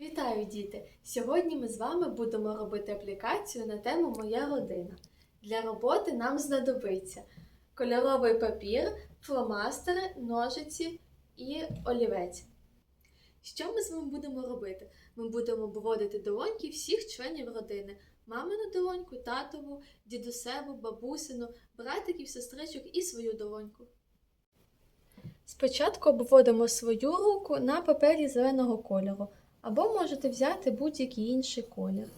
Вітаю, діти! Сьогодні ми з вами будемо робити аплікацію на тему Моя родина. Для роботи нам знадобиться кольоровий папір, фломастери, ножиці і олівець. Що ми з вами будемо робити? Ми будемо обводити долоньки всіх членів родини: мамину долоньку, татову, дідусеву, бабусину, братиків, сестричок і свою долоньку. Спочатку обводимо свою руку на папері зеленого кольору, або можете взяти будь-який інший колір.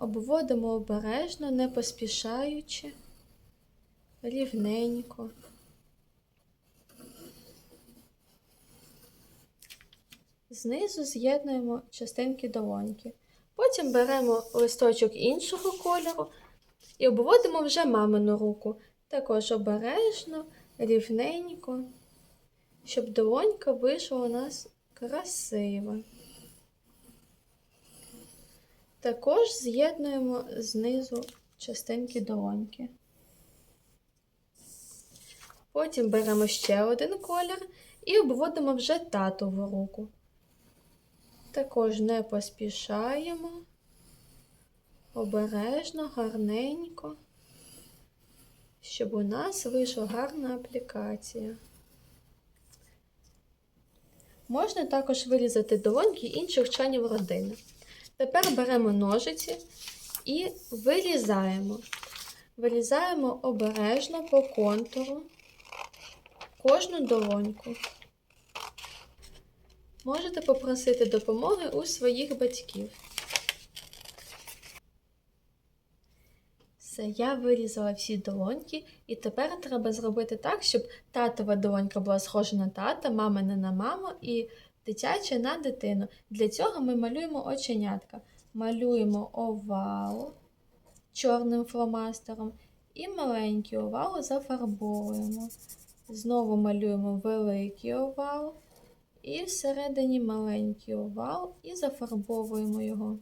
Обводимо обережно, не поспішаючи, рівненько. Знизу з'єднуємо частинки долоньки. Потім беремо листочок іншого кольору і обводимо вже мамину руку. Також обережно, рівненько, щоб долонька вийшла у нас красива. Також з'єднуємо знизу частинки долоньки. Потім беремо ще один колір і обводимо вже татову руку. Також не поспішаємо, обережно, гарненько, щоб у нас вийшла гарна аплікація. Можна також вирізати долоньки інших членів родини. Тепер беремо ножиці і вирізаємо. Вирізаємо обережно по контуру кожну долоньку. Можете попросити допомоги у своїх батьків. Все, я вирізала всі долоньки, і тепер треба зробити так, щоб татова долонька була схожа на тата, мамина на маму і дитяча на дитину. Для цього ми малюємо оченятка. Малюємо овал чорним фломастером і маленький овал зафарбовуємо. Знову малюємо великий овал, і всередині маленький овал і зафарбовуємо його.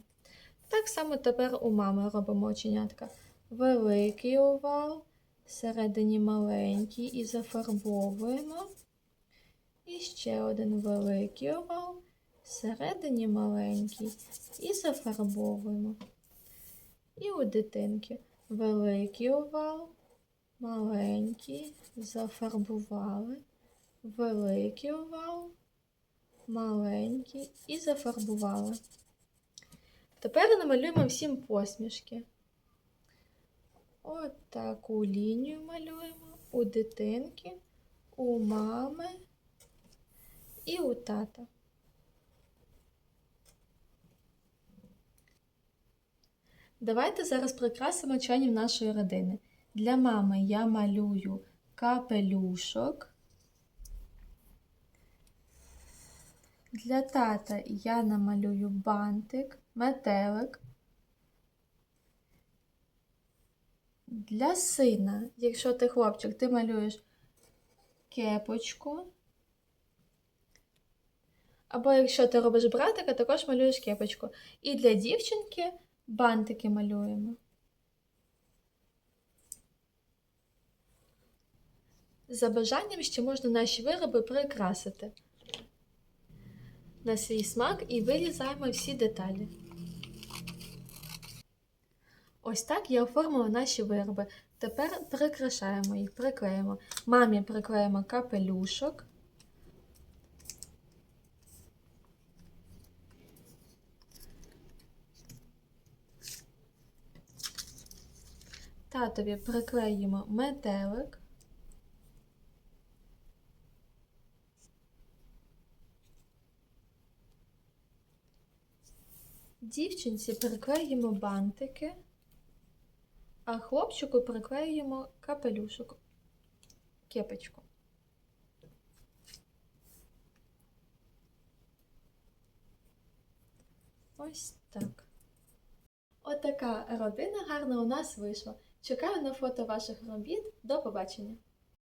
Так само тепер у мами робимо оченятка. Великий овал, всередині маленький і зафарбовуємо. Ще один великий овал, всередині маленький і зафарбовуємо. І у дитинки великий овал, маленький, зафарбували, великий овал, маленький і зафарбували. Тепер намалюємо всім посмішки. От лінію малюємо у дитинки, у мами і у тата. Давайте зараз прикрасимо членів нашої родини. Для мами я малюю капелюшок. Для тата я намалюю бантик, метелик. Для сина, якщо ти хлопчик, ти малюєш кепочку. Або якщо ти робиш братика, також малюєш кепочку. І для дівчинки бантики малюємо. За бажанням ще можна наші вироби прикрасити на свій смак і вирізаємо всі деталі. Ось так я оформила наші вироби. Тепер прикрашаємо їх, приклеїмо. Мамі приклеїмо капелюшок. Татові приклеїмо метелик. Дівчинці приклеїмо бантики, а хлопчику приклеїмо капелюшок, кепочку. Ось так. Отака родина гарна у нас вийшла. Чекаю на фото ваших робіт. До побачення!